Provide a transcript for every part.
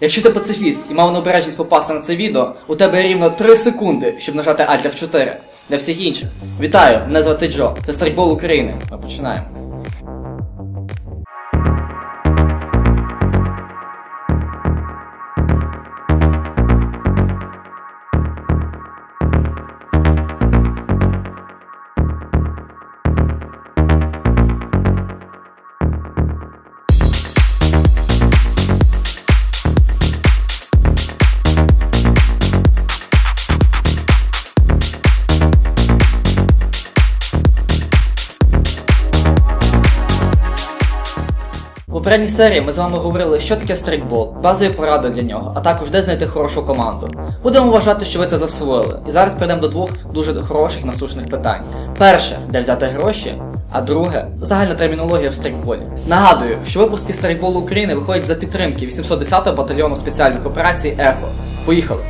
Якщо ти пацифіст і мав необережність попасти на це відео, у тебе рівно 3 секунди, щоб нажати Alt F4. Для всіх інших. Вітаю, мене звати Джо. Це Страйкбол України. Ми починаємо. Попередній серії ми з вами говорили, що таке стрейкбол, базові поради для нього, а також де знайти хорошу команду. Будемо вважати, що ви це засвоїли. І зараз перейдемо до двох дуже хороших насущних питань. Перше, де взяти гроші, а друге загальна термінологія в стрейкболі. Нагадую, що випуски стрейкболу України виходять за підтримки 810-го батальйону спеціальних операцій Ехо. Поїхали!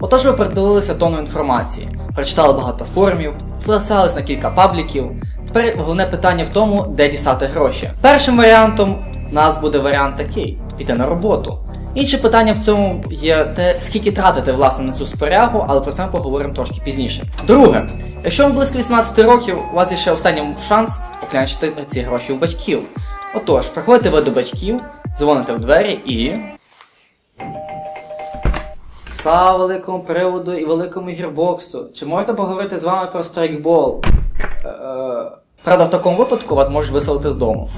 Отож ви передивилися тонну інформації, прочитали багато форумів, підписались на кілька пабліків. Тепер головне питання в тому, де дістати гроші. Першим варіантом у нас буде варіант такий піти на роботу. Інше питання в цьому є те, скільки тратити власне на цю спорягу, але про це ми поговоримо трошки пізніше. Друге, якщо вам близько 18 років, у вас є ще останній шанс поклянчити ці гроші у батьків. Отож, приходите ви до батьків, дзвоните в двері і. Слава великому приводу і великому гірбоксу. Чи можна поговорити з вами про страйкбол? Е, правда, в такому випадку вас можуть виселити з дому.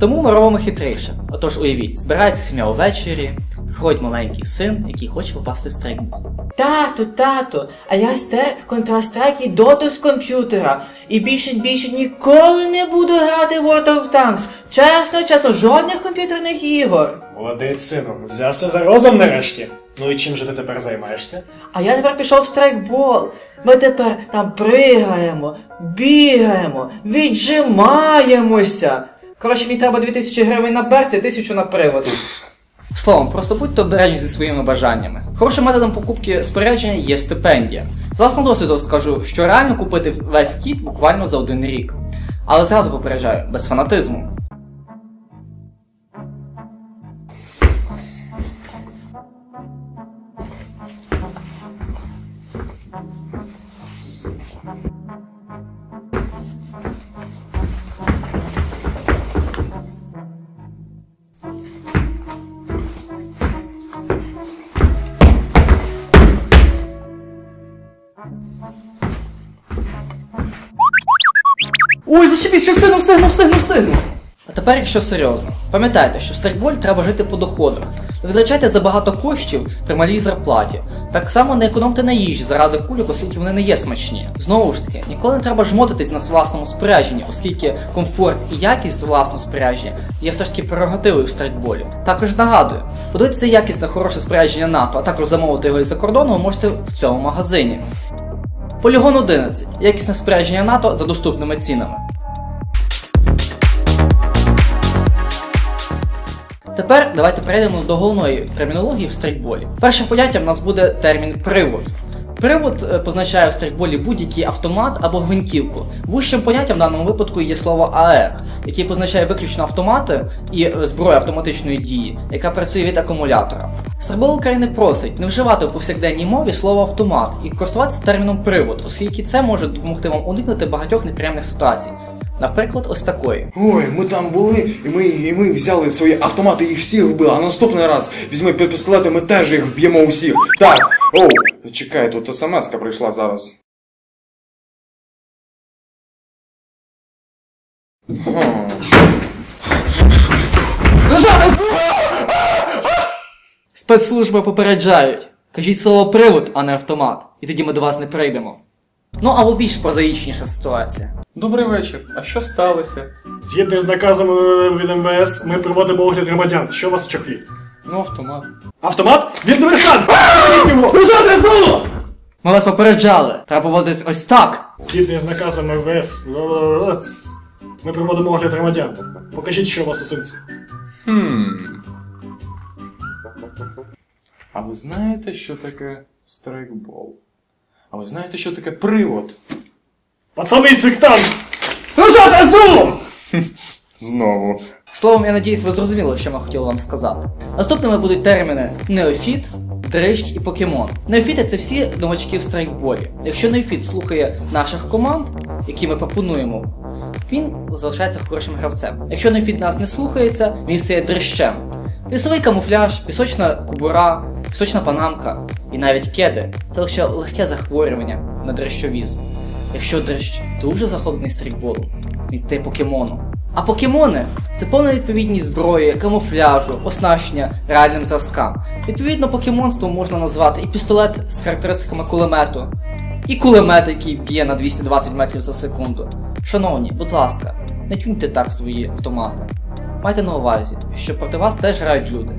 Тому ми робимо хитріше. Отож, уявіть, збирається сім'я увечері, приходить маленький син, який хоче попасти в страйкбол. Тату, тату, а я стер Counter-Strike і доту з комп'ютера. І більше більше ніколи не буду грати в World of Tanks. Чесно, чесно, жодних комп'ютерних ігор. Молодець, сину, взявся за розум нарешті. Ну і чим же ти тепер займаєшся? А я тепер пішов в страйкбол. Ми тепер там пригаємо, бігаємо, віджимаємося. Коротше, мені треба 2000 гривень на берці, 1000 на привод. Словом, просто будьте обережні зі своїми бажаннями. Хорошим методом покупки спорядження є стипендія. З власного досвіду скажу, що реально купити весь кіт буквально за один рік. Але зразу попереджаю, без фанатизму. Ой, зашибісь, що встигнув, встигнув, встигнув, встигнув. А тепер, якщо серйозно, пам'ятайте, що в страйкболі треба жити по доходах. Не витрачайте забагато коштів при малій зарплаті. Так само не економте на їжі заради кульок, оскільки вони не є смачні. Знову ж таки, ніколи не треба жмотитись на власному спорядженні, оскільки комфорт і якість власного спорядження є все ж таки прерогативою в страйкболі. Також нагадую, подивитися якісне хороше спорядження НАТО, а також замовити його із-за кордону ви можете в цьому магазині. Полігон 11. Якісне спорядження НАТО за доступними цінами. Тепер давайте перейдемо до головної термінології в страйкболі. Першим поняттям в нас буде термін привод. Привод е, позначає в страйкболі будь-який автомат або гвинтівку. Вищим поняттям в даному випадку є слово АЕГ, який позначає виключно автомати і зброю автоматичної дії, яка працює від акумулятора. Страйкбол України просить не вживати в повсякденній мові слово автомат і користуватися терміном привод, оскільки це може допомогти вам уникнути багатьох неприємних ситуацій. Наприклад, ось такої. Ой, ми там були, і ми, і ми взяли свої автомати і всіх вбили, а наступний раз візьми пі- пістолети, ми теж їх вб'ємо усіх. Так, оу, чекай, тут смс-ка прийшла зараз. Спецслужби попереджають. Кажіть слово привод, а не автомат. І тоді ми до вас не прийдемо. Ну або більш прозаїчніша ситуація. Добрий вечір. А що сталося? Згідно з наказом від МВС, ми проводимо огляд громадян. Що у вас чохлі? Ну, автомат. Автомат? Він диверсант! його! Ми вас попереджали. Треба поводитись ось так. Згідно з наказом МВС, ми проводимо огляд громадян. Покажіть, що у вас у сумці. Хм. А ви знаєте, що таке страйкбол? А ви знаєте, що таке привод? Пацани, сектант! Лежати СБУ! Знову. Словом, я надіюсь, ви зрозуміли, що ми хотіли вам сказати. Наступними будуть терміни неофіт, дрищ і покемон. Неофіти це всі новачки в страйкболі. Якщо неофіт слухає наших команд, які ми пропонуємо, він залишається хорошим гравцем. Якщо неофіт нас не слухається, він стає дрищем. Лісовий камуфляж, пісочна кубура, пісочна панамка і навіть кеди це лише легке захворювання на дрищовізм. Якщо дрищ дуже захоплений стрейкболом, він стає покемоном. А покемони це повна відповідність зброї, камуфляжу, оснащення реальним зразкам. Відповідно, покемонством можна назвати і пістолет з характеристиками кулемету, і кулемет, який б'є на 220 метрів за секунду. Шановні, будь ласка, не тюньте так свої автомати. Майте на увазі, що проти вас теж грають люди.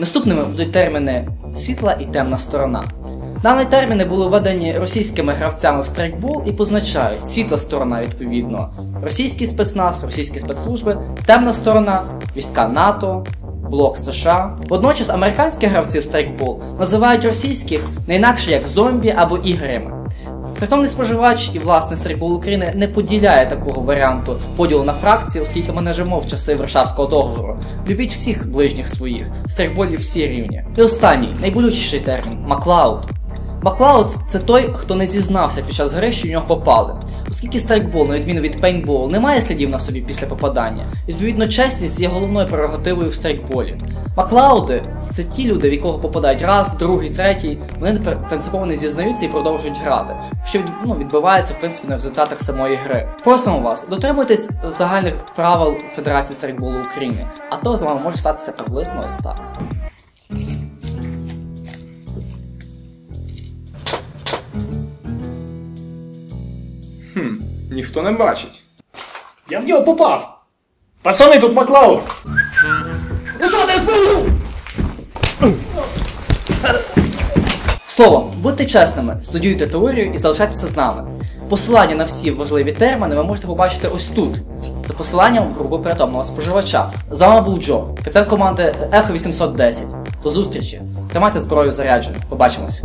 Наступними будуть терміни світла і темна сторона. Дані терміни були введені російськими гравцями в страйкбол і позначають світла сторона відповідно російський спецназ, російські спецслужби, темна сторона, війська НАТО, блок США. Водночас американські гравці в страйкбол називають російських не інакше як зомбі або іграми. Притомний споживач і власне стрейкбол України не поділяє такого варіанту поділу на фракції, оскільки ми не живемо в часи Варшавського договору. Любіть всіх ближніх своїх, в стрейкболі всі рівні. І останній, найболючіший термін Маклауд. Маклауд це той, хто не зізнався під час гри, що в нього попали. Оскільки страйкбол, на відміну від пейнтболу, не має слідів на собі після попадання, відповідно, чесність є головною прерогативою в страйкболі. Маклауди це ті люди, в якого попадають раз, другий, третій, вони принципово не зізнаються і продовжують грати, що ну, відбувається в принципі на результатах самої гри. Просимо вас, дотримуйтесь загальних правил Федерації страйкболу України, а то з вами може статися приблизно ось так. Ніхто не бачить. Я в нього попав! Пацани, тут Маклауд! Словом, будьте чесними, студіюйте теорію і залишайтеся з нами. Посилання на всі важливі терміни ви можете побачити ось тут, за посиланням в групу притомного споживача. З вами був Джо, капітан команди Ехо 810. До зустрічі. Тримайте зброю зарядженою. Побачимось.